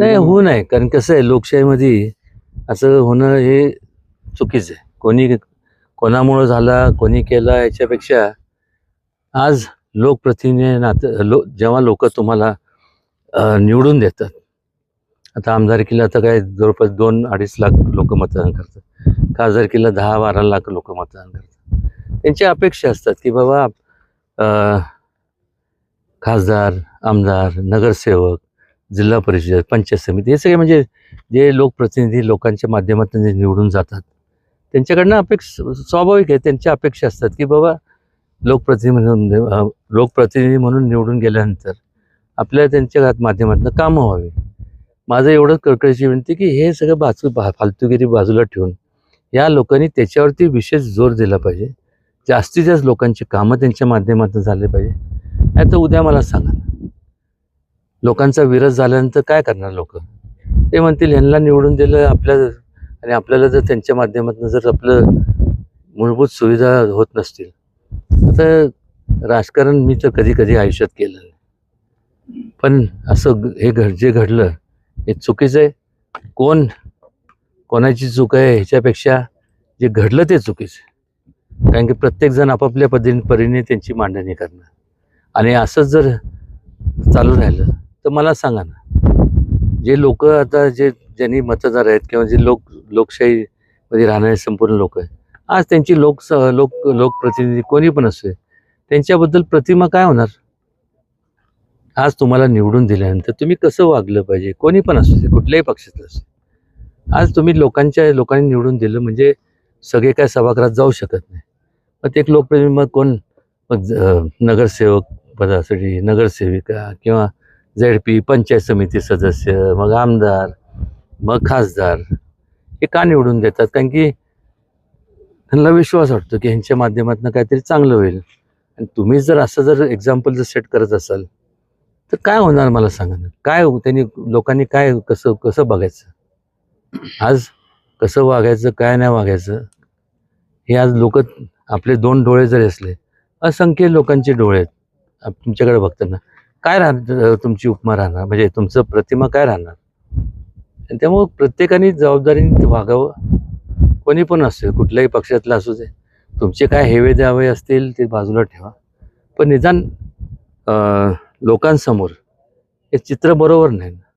नाही होऊ नये कारण कसं आहे लोकशाहीमध्ये असं होणं हे चुकीचं आहे. कोणी कोणामुळं झाला कोणी केला याच्यापेक्षा आज लोकप्रतिनिधी नातं लो जेव्हा लोक तुम्हाला निवडून देतात आता आमदारकीला आता काय जवळपास दोन अडीच लाख लोक मतदान करतात. खासदारकीला दहा बारा लाख लोक मतदान करतात. त्यांची अपेक्षा असतात की बाबा खासदार आमदार नगरसेवक जिल्हा परिषद पंचायत समिती हे सगळे म्हणजे जे लोकप्रतिनिधी लोकांच्या माध्यमातून जे निवडून जातात त्यांच्याकडनं अपेक्षा स्वाभाविक आहे त्यांच्या अपेक्षा असतात की बाबा लोकप्रतिनिधी म्हणून लोकप्रतिनिधी म्हणून निवडून गेल्यानंतर आपल्याला त्यांच्या माध्यमातून कामं व्हावी. माझं एवढंच कळकळीची विनंती की हे सगळं बाजू बा फालतूगिरी बाजूला ठेवून या लोकांनी त्याच्यावरती विशेष जोर दिला पाहिजे. जास्तीत जास्त लोकांची कामं त्यांच्या माध्यमातून झाले पाहिजे. नाही तर उद्या मला सांगा. लोकांचा विरोध झाल्यानंतर काय करणार लोक? ते म्हणतील ह्यांना निवडून दिलं आपल्या आणि आपल्याला जर त्यांच्या माध्यमातून जर आपलं मूलभूत सुविधा होत नसतील. तर राजकारण मी तर कधी कधी आयुष्यात केलं नाही. पण असं हे घड जे घडलं हे चुकीचं आहे. कोण कोणाची चूक आहे ह्याच्यापेक्षा जे घडलं ते चुकीचं आहे. कारण की प्रत्येकजण आपापल्या पद्धतीने परीने त्यांची मांडणी करणार. आणि असंच जर चालू राहिलं तर मला सांगा ना. जे लोक आता जे ज्यांनी मतदार आहेत किंवा जे लोक लोकशाहीमध्ये राहणारे संपूर्ण लोक आहेत आज त्यांची लोकस लोक लोकप्रतिनिधी कोणी पण असते त्यांच्याबद्दल प्रतिमा काय होणार? आज तुम्हाला निवडून दिल्यानंतर तुम्ही कसं वागलं पाहिजे? कोणी पण असू दे कुठल्याही पक्षातलं असू आज तुम्ही लोकांच्या लोकांनी निवडून दिलं म्हणजे सगळे काय सभागृहात जाऊ शकत नाही. मग ते एक लोकप्रतिनिधी मग कोण? मग नगरसेवक पदासाठी नगरसेविका किंवा झेड पी पंचायत समिती सदस्य मग आमदार मग खासदार हे का निवडून देतात? कारण की त्यांना विश्वास वाटतो की ह्यांच्या माध्यमातून काहीतरी चांगलं होईल. आणि तुम्ही जर असं जर एक्झाम्पल जर सेट करत असाल तर काय होणार मला सांगा ना? काय हो, त्यांनी लोकांनी काय कसं कसं बघायचं? आज कसं वागायचं काय नाही वागायचं? हे आज लोक आपले दोन डोळे जरी असले असंख्य लोकांचे डोळे आहेत तुमच्याकडे बघताना. काय राहणार तुमची उपमा राहणार? म्हणजे तुमचं प्रतिमा काय राहणार? आणि त्यामुळं प्रत्येकाने जबाबदारीने वागावं. कोणी पण असू कुठल्याही पक्षातलं असू दे. तुमचे काय हेवे द्यावे असतील ते बाजूला ठेवा. पण निदान लोकांसमोर हे चित्र बरोबर नाही. ना